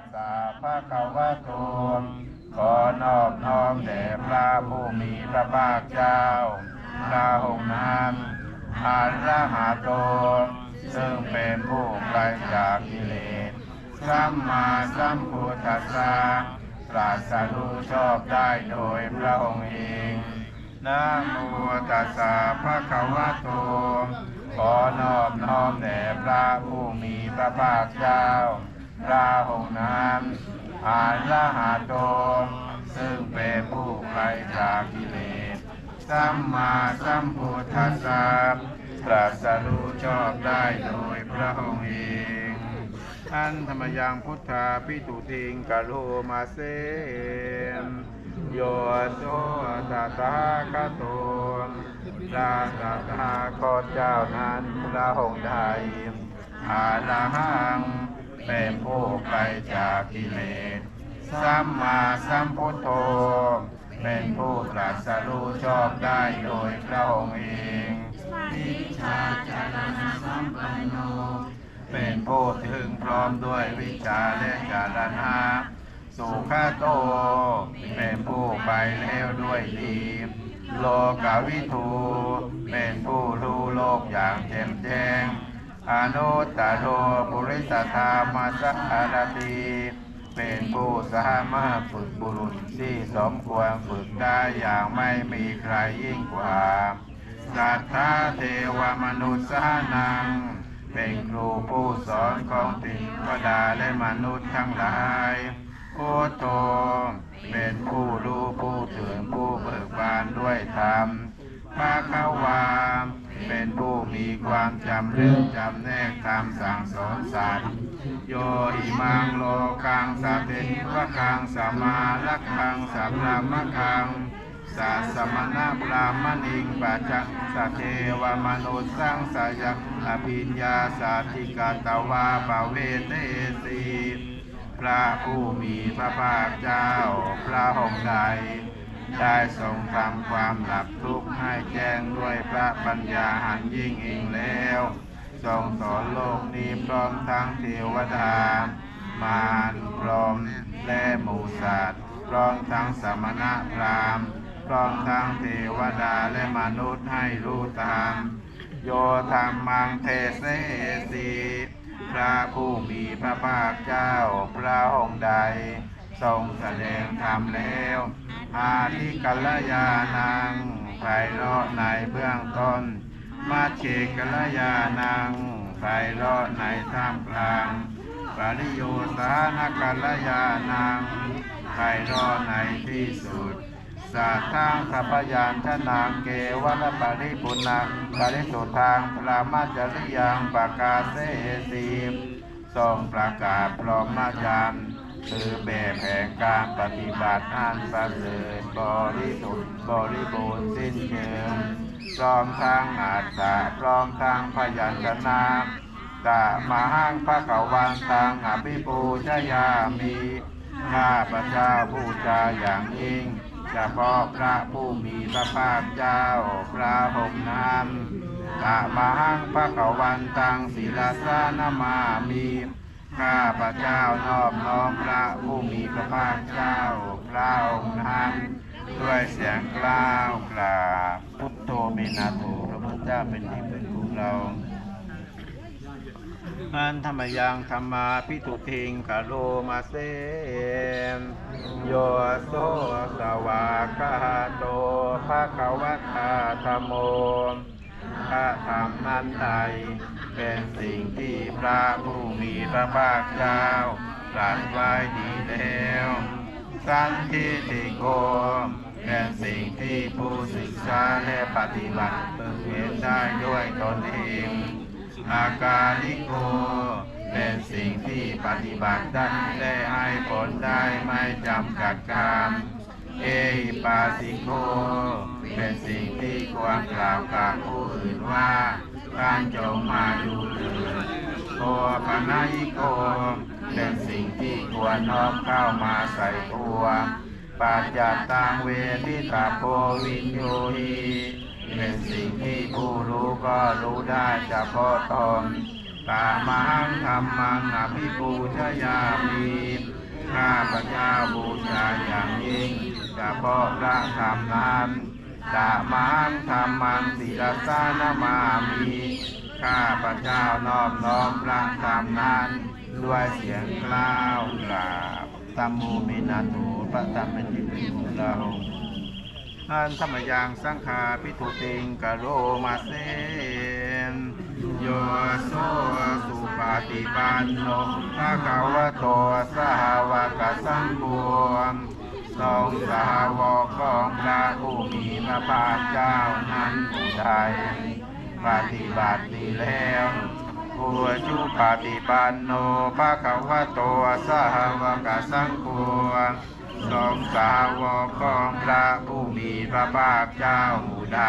สสะภะคะวะโตขอนอบน้อมแด่พระผู้มีพระภาคเจ้าพระองค์นั้นอาระหะโต ซึ่งเป็นผู้ไกลจากกิเลสสัมมาสัมพุทธัสสะตรัสรู้ชอบได้โดยพระองค์เองนะโมตัสสะภะคะวะโต ขอนอบน้อมแด่พระผู้มีพระภาคเจ้า ระองค์นั้นอาระหะโตซึ่งเป็นผู้ไกลจากกิเลสสัมมาสัมพุทธัสสะตรัสรู้ชอบได้โดยพระองค์เองอันธรรมยังพุทธาพิตุติงกะโลมาเซมโยโสตตาคาโตพระตถาคตเจ้านั้นพระองค์ใดอาลาหัง เป็นผู้ไกลจากกิเลส สัมมาสัมพุทโธ เป็นผู้ตรัสรู้ชอบได้โดยพระองค์เองวิชาจารณสัมปันโน เป็นผู้ถึงพร้อมด้วยวิชาและจารณะสุขโต เป็นผู้ไปแล้วด้วยดีโลกาวิทู เป็นผู้รู้โลกอย่างแจ่มแจ้ง อนุตตโรปุริสธรรมสัารตีเป็นผู้สามารถฝึกบุรุษที่สมควรฝึกได้อย่างไม่มีใครยิ่งกว่าสัทธาเทวมนุษย์สานัง เป็นครูผู้สอนของติวดาและมนุษย์ทั้งหลายพุทโธเป็นผู้รู้ผู้ตื่นผู้เบิกบานด้วยธรรม มีความจำเรื่องจำแนกตามสั่งสอนสัตว์โยหิมังโลกังสัพเพวะคังสัมมาลักขังสัพพะมะคังสัสมณะพรามณิงปัจจังสัเทวมนุสสังสยักอภิญญาสาธิกาตวาปเวเตสีพระผู้มีพระภาคเจ้าพระองค์ใด ได้ทรงทำความหลับทุกข์ให้แจ้งด้วยพระปัญญาหันยิ่งเองแล้วทรงสอนโลกนี้พร้อมทั้งเทวดา มารพร้อมและหมูสัตว์พร้อมทั้งสมณะพราหมณ์พร้อมทั้งเทวดาและมนุษย์ให้รู้ตาม โยธรรมังเทเสสีพระผู้มีพระภาคเจ้าพระองค์ใด ทรงแสดงธรรมแล้ว อาทิกัลยานังไพเราะในเบื้องต้น มาเชกัลยานังไพเราะในท่ามกลางปริโยสานกัลยานังไพเราะในที่สุดสัทธังสัพยานทนางเกวัลปริปุณังปริสุทธังพระมัจริยังปากาเสสีทรงประกาศพร้อมจารย์ คือแบบแผนการปฏิบัติอันประเสริฐบริสุทธิ์บริบูรณ์สิ้นเชิงพร้อมทางอาตตาพร้อมทางพยัญชนะกะมาหังพระเขาวันตังอภิปูชยามีข้าพระเจ้าผู้จาอย่างยิ่งเฉพาะพระผู้มีพระภาคเจ้าพระองค์นั้นกะมาหังพระเขาวันตังศีลสานามามี ข้าพระเจ้านอบน้อมพระผู้มีพระภาคเจ้าพระองค์นั้นด้วยเสียงกล้าวกราบพุทโธเมนาโถพระพุทธเจ้าเป็นที่พึ่งของเราอันธรรมยังธรรมาพิทุทิงกะโลมาเซมโยโสสวากาโตภะคะวะคาธรรมโมพระธรรมนันใด เป็นสิ่งที่พระผู้มีพระภาคเจ้าตรัสไว้ดีแล้ว สันทิติโกเป็นสิ่งที่ผู้ศึกษาและปฏิบัติเพิ่งเห็นได้ด้วยตนเอง อากาลิโก เป็นสิ่งที่ปฏิบัติได้และให้ผลได้ไม่จำกัดการเอหิปาสิโก เป็นสิ่งที่ควรกล่าวกับผู้อื่นว่า การจงมาดูเถิดโอปนายโกเป็นสิ่งที่ควรน้อมเข้ามาใส่ตัวปัจจัตตังเวทิตาโพวินโยหีเป็นสิ่งที่ผู้รู้ก็รู้ได้เฉพาะตนตามังธรรมังอภิปูชยามีข้าพเจ้าบูชาอย่างยิ่งเฉพาะพระธรรมนั้น ตามังธรรมังศิลสานามามีข้าพระเจ้านอบน้อมพระธรรมนั้นด้วยเสียงกล้าวกราบตัมโมเมนาตูพระธรรมเป็นที่พึ่งของเราอันธรรมยังสังฆาพิทุติงกะโรมาเซนโยโสสุปาติปันโนภะคะวะโตสาวกสังโฆ ทรงสาวกของพระผู้มีพระภาคเจ้านั้นผู้ใดปฏิบัติดีแล้วผู้ชุปฏิปันโนภะคะวะโตสาวกสังโฆทรงสาวกของพระผู้มีพระภาคเจ้าหมู่ใด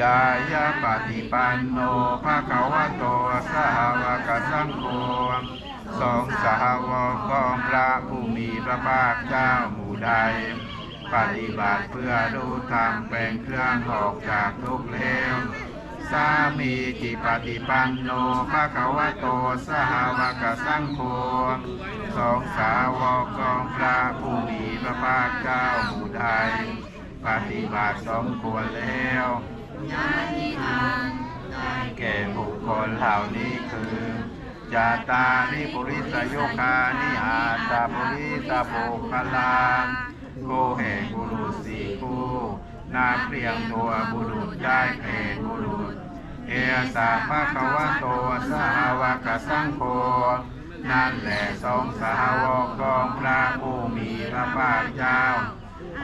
ยายาปฏิปันโนภะคะวะโตสาวกสังโฆ ทรงสาวกของพระผู้มีพระภาคเจ้าหมู่ใด ปฏิบัติเพื่อรู้ธรรมเป็นเครื่องออกจากทุกข์แล้วสามีจิปฏิปันโนภะคะวะโตสหวกสังโฆสองสาวกของพระผู้มีพระภาคเจ้าหมู่ใดปฏิบัติสมควรแล้วแก่บุคคลเหล่านี้คือ จาตานิปุริสโยคานิอาตาปุริตาโภคลาโกแห่งบุรุษสี่คู่นาเปลี่ยงตัวบุรุษได้แก่บุรุษ เอสาภะคะวะโตสาวกสังโฆนั่นแหละสองสาวกของพระผู้มีพระภาคเจ้า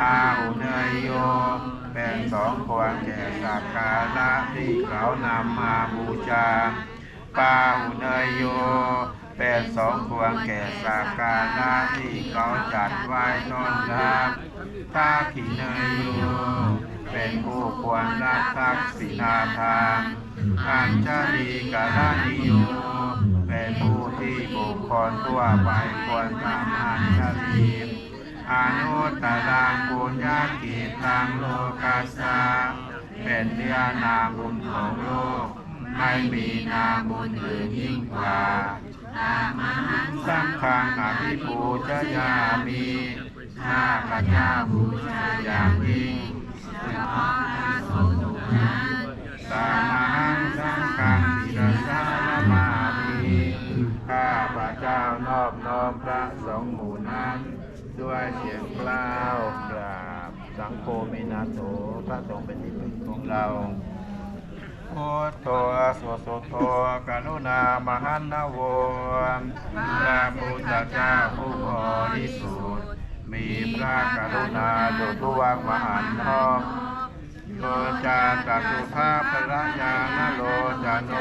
อาหุเนยโยเป็นสองควรแก่สักการะที่เขานำมาบูชา ปาหุเนยโย เป็นสองควรแก่สัการะที่เขาจัดไว้ต้อนรับทาขิเนยโย เป็นผู้ควรรับทักษิณาทานอัญชลีกาลนิโย เป็นผู้ที่บุคคลทั่วไปควรทำอัญชลีอนุตตรังปุญญากิตังโลกัสสะเป็นเนื้อนาบุญของโลก ไม่มีนาบุญอื่นยิ่งกว่าสังฆังอภิปูชยามีข้าพระเจ้าบูชาอย่างยิ่งสามหังสังฆังศิรสามามีข้าพระเจ้านอบน้อมพระสงฆ์หมู่นั้น ด้วยเสียงกล้าวกราบสังโฆเมนาโถพระสงฆ์เป็นที่พึ่งของเรา พุทโธสุสุโธกรุณามหันนโวพระพุทธเจ้าผู้บริสุทธิ์มีพระกรุณาดุจดวงมหันทองโลจาตัสุภาพระยาณโลจาโน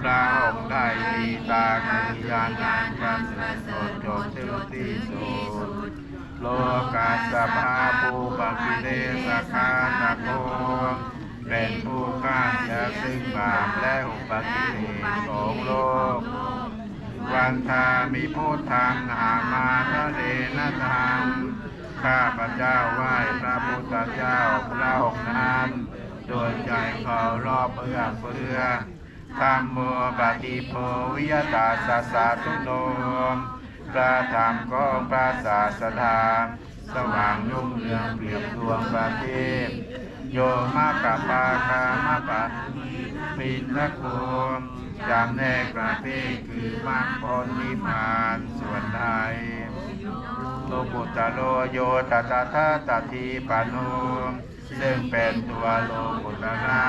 พระองค์ได้มีตาคือญาณานประเสริฐสดจบถึงที่สุดโลกาสภาภูปกิเลสคาตะโก เป็นผู้ฆ่าจะซึ่งบาปและอุปกิเลสของโลก วันทามีพุทธังหามาทะเลนะธรรมข้าพระเจ้าไหว้พระพุทธเจ้าพระองค์นั้นโดยใจเคารพเพื่อเพื่อธรรมโมปฏิโพวิยตาสสะทุโนมพระธรรมของพระศาสดาสว่างรุ่งเรืองเปรียบดวงประทีป โยมากับปาคามะปะปินละโคมจำแนกประเภทคือมรรคผลนิพพานส่วนใดโลกุตโลโยตตาทาตทีปานุซึ่งเป็นตัวโลกุตระ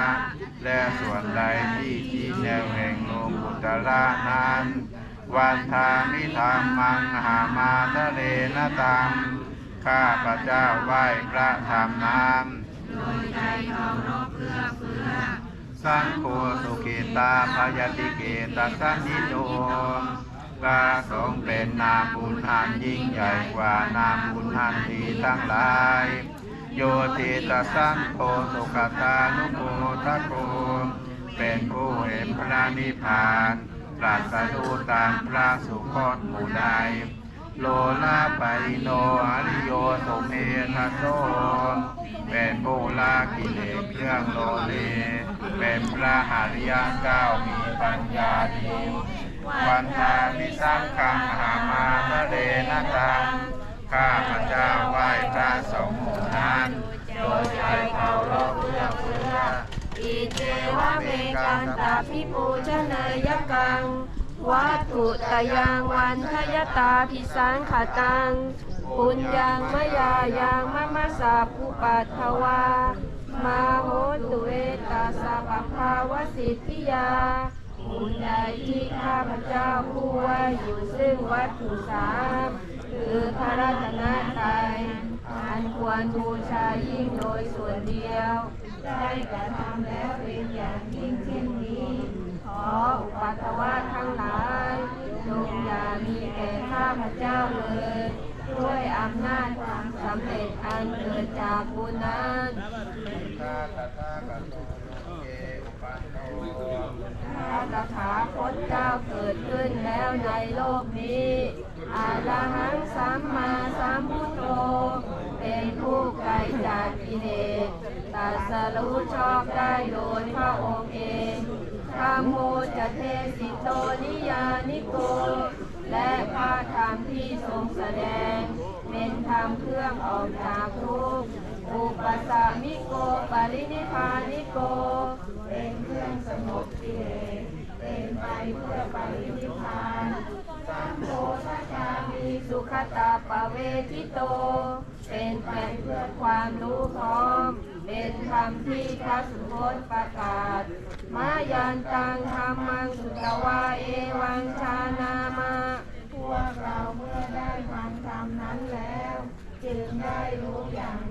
และส่วนใดที่ชี้แนวแห่งโลกุตระนั้น วันทามิธรรมังหามาทะเลนตังข้าพระเจ้าไหว้พระธรรมนั้น สังโฆสุเกตาพยาติเกตาสันนิโตพระสงฆ์เป็นนามบุญหันยิ่งใหญ่กว่านามบุญหันที่ทั้งหลาย โยติตสังโฆสุขตานุโกทะโกเป็นผู้เห็นพระนิพพานตรัสรู้ตามพระสุคตหมู่ใดโลลาไปโนอริโยสุเมทะโส เป็นผู้ละกิเลสเครื่องโลเลเป็นพระอริยเจ้ามีปัญญาดีวันทามิสังฆังหามาทะเลนะตังข้าพระเจ้าไหว้พระสงฆ์หมู่นั้นโดยใจเคารพเพื่อเพื่ออิเจวะเมกันตาพิปูชเนยกัง วัตถุตยังวันทยตาพิสังขตัง ปุญญังมะยายังมะมะสาภูปัตถวา มาโหตุเอตาสะปะภาวสิทธิยาบุญใดที่ข้าพเจ้าผู้ว่าอยู่ซึ่งวัตถุสามคือพระรัตนตรัยอันควรบูชายิ่งโดยส่วนเดียว ได้กระทำแล้วเป็นอย่างยิ่งเช่นนี้ ขออุปัตถวาทั้งหลายจงอย่ามีแก่ข้าพเจ้าเลย ด้วยอำนาจความสำเร็จอันเกิดจากบุญนั้นข้าตถาคตเกอุปันโนพระตถาคตเจ้าเกิดขึ้นแล้วในโลกนี้อาระหังสัมมาสัมพุทโธเป็นผู้ไกลจากกิเลสตัสรู้ชอบได้โดยพระองค์เองธรรมโมจะเทสิโตนิยานิโก และพระธรรมที่ทรงแสดง เป็นธรรมเครื่องออกจากทุกข์อุปสามิโกปรินิพานิโก เป็นเครื่องสงบกิเลสเป็นไปเพื่อปรินิพานสัมโพธชามีสุขตาปเวทิโต เป็นไปเพื่อความรู้พร้อม เป็นธรรมที่พระสุคตประกาศ มายันตังธรรมังสุตวาเอวังชานามาพวกเราเมื่อได้ฟังธรรมนั้นแล้ว จึงได้รู้อย่าง